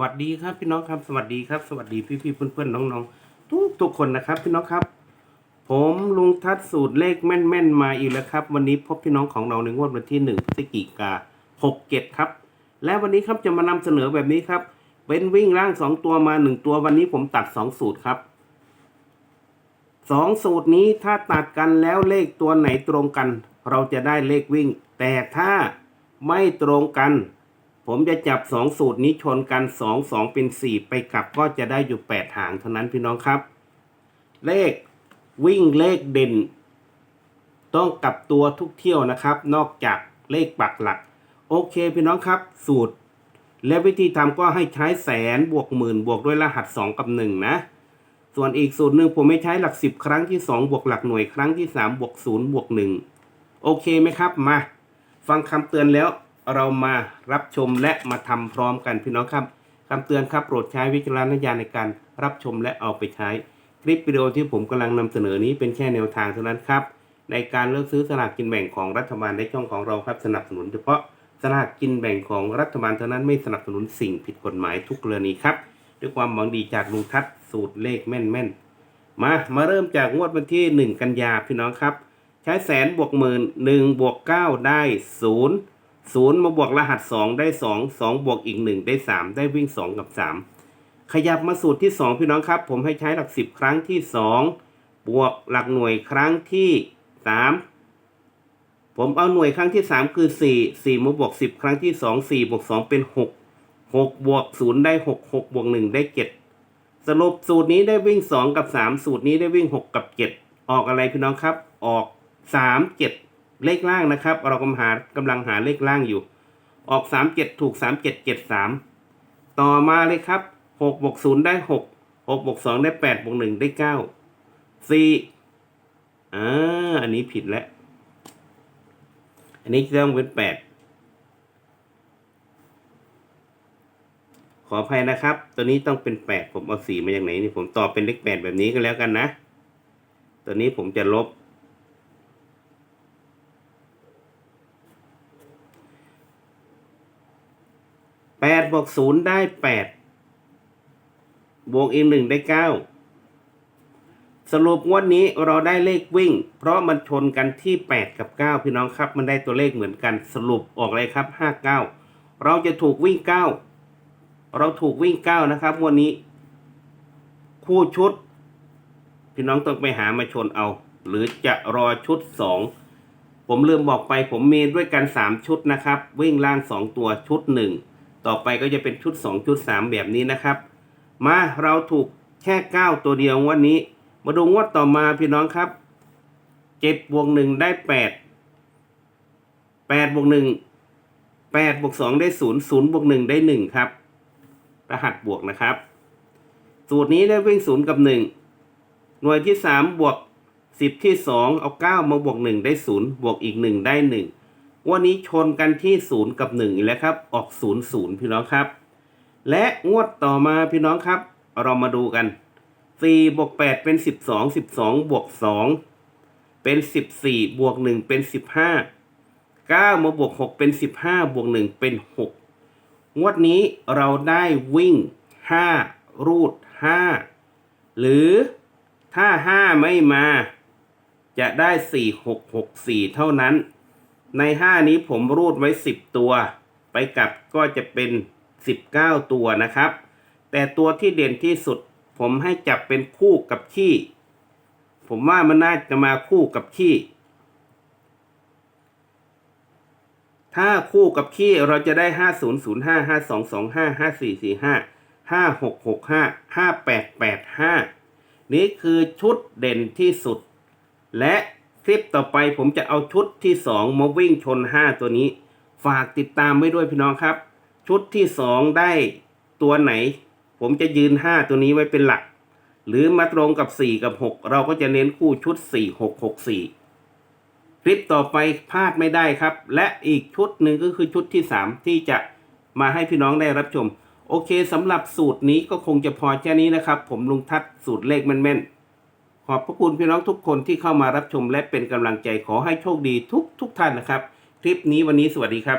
วัสดีครับพี่น้องครับสวัสดีครับ สวัสดีพี่พี่ๆเพื่อนเพื่อนๆน้องๆทุกทุกคนนะครับ พี่น้องครับ ผมลุงทัศสูตรเลขแม่นๆมาอีกแล้วครับ วันนี้พบพี่น้องของเราในงวดวันที่หนึ่งพฤศจิกาหกเจ็ดครับ และวันนี้ครับจะมานำเสนอแบบนี้ครับ เป็นวิ่งร่างสองตัวมาหนึ่งตัววันนี้ผมตัดสองสูตรครับสองสูตรนี้ถ้าตัดกันแล้วเลขตัวไหนตรงกัน เราจะได้เลขวิ่ง แต่ถ้าไม่ตรงกัน ผมจะจับสองสูตรนี้ชนกันสองสองเป็นสี่ไปกลับก็จะได้อยู่แปดหางเท่านั้นพี่น้องครับ เลขวิ่งเลขเด่น ต้องกลับตัวทุกเที่ยวนะครับ นอกจากเลขปักหลัก โอเคพี่น้องครับ สูตร และวิธีทำก็ให้ใช้แสนบวกหมื่นบวกด้วยรหัสสองกับหนึ่งนะ ส่วนอีกสูตรหนึ่งผมไม่ใช้หลักสิบครั้งที่สองบวกหลักหน่วยครั้งที่สามบวกศูนย์บวกหนึ่งโอเคไหมครับมา ฟังคำเตือนแล้ว เรามารับชมและมาทำพร้อมกันพี่น้องครับคำเตือนครับโปรดใช้วิจารณญาณในการรับชมและเอาไปใช้ คลิปวิดีโอที่ผมกำลังนำเสนอนี้เป็นแค่แนวทางเท่านั้นครับ ในการเลือกซื้อสลากกินแบ่งของรัฐบาลในช่องของเราครับสนับสนุนเฉพาะสลากกินแบ่งของรัฐบาลเท่านั้นไม่สนับสนุนสิ่งผิดกฎหมายทุกกรณีครับด้วยความหวังดีจากลุงทัศสูตรเลขแม่นๆมามาเริ่มจากงวดวันที่ 1 กันยาพี่น้องครับ ใช้แสนบวกหมื่นหนึ่งบวกเก้าได้ศูนย์ ศูนย์มาบวกรหัสสองได้สองสองบวกอีกหนึ่งได้สามได้วิ่งสองกับสามขยับมาสูตรที่สองพี่น้องครับ ผมให้ใช้หลักสิบครั้งที่สองบวกหลักหน่วยครั้งที่สามผมเอาหน่วยครั้งที่สามคือสี่สี่มาบวกสิบครั้งที่สองสี่บวกสองเป็นหกหกบวกศูนย์ได้หกหกบวกหนึ่งได้เจ็ดสรุปสูตรนี้ได้วิ่งสองกับสามสูตรนี้ได้วิ่งหกกับเจ็ดออกอะไรพี่น้องครับ ออกสามเจ็ด เลขล่างนะครับ เรากำลังหากำลังหาเลขล่างอยู่ ออกสามเจ็ดถูกสามเจ็ดเจ็ดสามต่อมาเลยครับหกบวกศูนย์ได้หกหกบวกสองได้แปดบวกหนึ่งได้เก้าสี่อ่าอันนี้ผิดแล้ว อันนี้จะต้องเป็นแปดขออภัยนะครับ ตัวนี้ต้องเป็นแปดผมเอาสีมาจากไหนนี่ผมตอบเป็นเลขแปดแบบนี้ก็แล้วกันนะ ตัวนี้ผมจะลบ แปดบวกศูนย์ได้แปดบวกอีกหนึ่งได้เก้าสรุปงวดนี้เราได้เลขวิ่ง เพราะมันชนกันที่แปดกับเก้าพี่น้องครับ มันได้ตัวเลขเหมือนกันสรุปออกเลยครับห้าเก้าเราจะถูกวิ่งเก้าเราถูกวิ่งเก้านะครับงวันนี้ คู่ชุด พี่น้องต้องไปหามาชนเอา หรือจะรอชุดสองผมลืมบอกไปผมมีด้วยกันสามชุดนะครับ วิ่งล่างสองตัวชุดหนึ่ง ต่อไปก็จะเป็นชุดสองชุดสามแบบนี้นะครับ มาเราถูกแค่เก้าตัวเดียววันนี้ มาดูงวดต่อมาพี่น้องครับเจ็ดบวกหนึ่งได้แปดแปดบวกหนึ่งแปดบวกสองได้ศูนย์ศูนย์บวกหนึ่งได้หนึ่งครับ รหัสบวกนะครับ สูตรนี้ได้วิ่งศูนย์กับหนึ่งหน่วยที่สามบวกสิบที่สองเอาเก้ามาบวกหนึ่งได้ศูนย์บวกอีกหนึ่งได้หนึ่ง วันนี้ชนกันที่ศูนย์กับหนึ่งอีกแล้วครับ ออกศูนย์ศูนย์พี่น้องครับ และงวดต่อมาพี่น้องครับ เรามาดูกันสี่บวกแปดเป็นสิบสองสิบสองบวกสองเป็นสิบสี่บวกหนึ่งเป็นสิบห้าเก้ามาบวกหกเป็นสิบห้าบวกหนึ่งเป็นหกงวดนี้เราได้วิ่ง 5 รูด 5 หรือถ้า 5 ไม่มา จะได้ 4 6 6 4 เท่านั้น ใน 5 นี้ผมรูดไว้ 10 ตัว ไปกลับก็จะเป็น 19 ตัวนะครับ แต่ตัวที่เด่นที่สุด ผมให้จับเป็นคู่กับขี้ ผมว่ามันน่าจะมาคู่กับขี้ ถ้าคู่กับขี้เราจะได้ห้าศูนย์ศูนย์ห้าห้าสองสองห้าห้าสี่สี่ห้าห้าหกหกห้าห้าแปดแปดห้านี่คือชุดเด่นที่สุด และ คลิปต่อไปผมจะเอาชุดที่สองมาวิ่งชนห้าตัวนี้ ฝากติดตามไว้ด้วยพี่น้องครับ ชุดที่สองได้ตัวไหน ผมจะยืนห้าตัวนี้ไว้เป็นหลัก หรือมาตรงกับสี่กับหกเราก็จะเน้นคู่ชุดสี่หกหกสี่คลิปต่อไปพลาดไม่ได้ครับ และอีกชุดหนึ่งก็คือชุดที่ 3 ที่จะมาให้พี่น้องได้รับชม โอเคสำหรับสูตรนี้ก็คงจะพอแค่นี้นะครับ ผมลุงทัศน์สูตรเลขแม่นๆ ขอบพระคุณพี่น้องทุกคนที่เข้ามารับชมและเป็นกำลังใจขอให้โชคดีทุกทุกท่านนะครับ คลิปนี้วันนี้สวัสดีครับ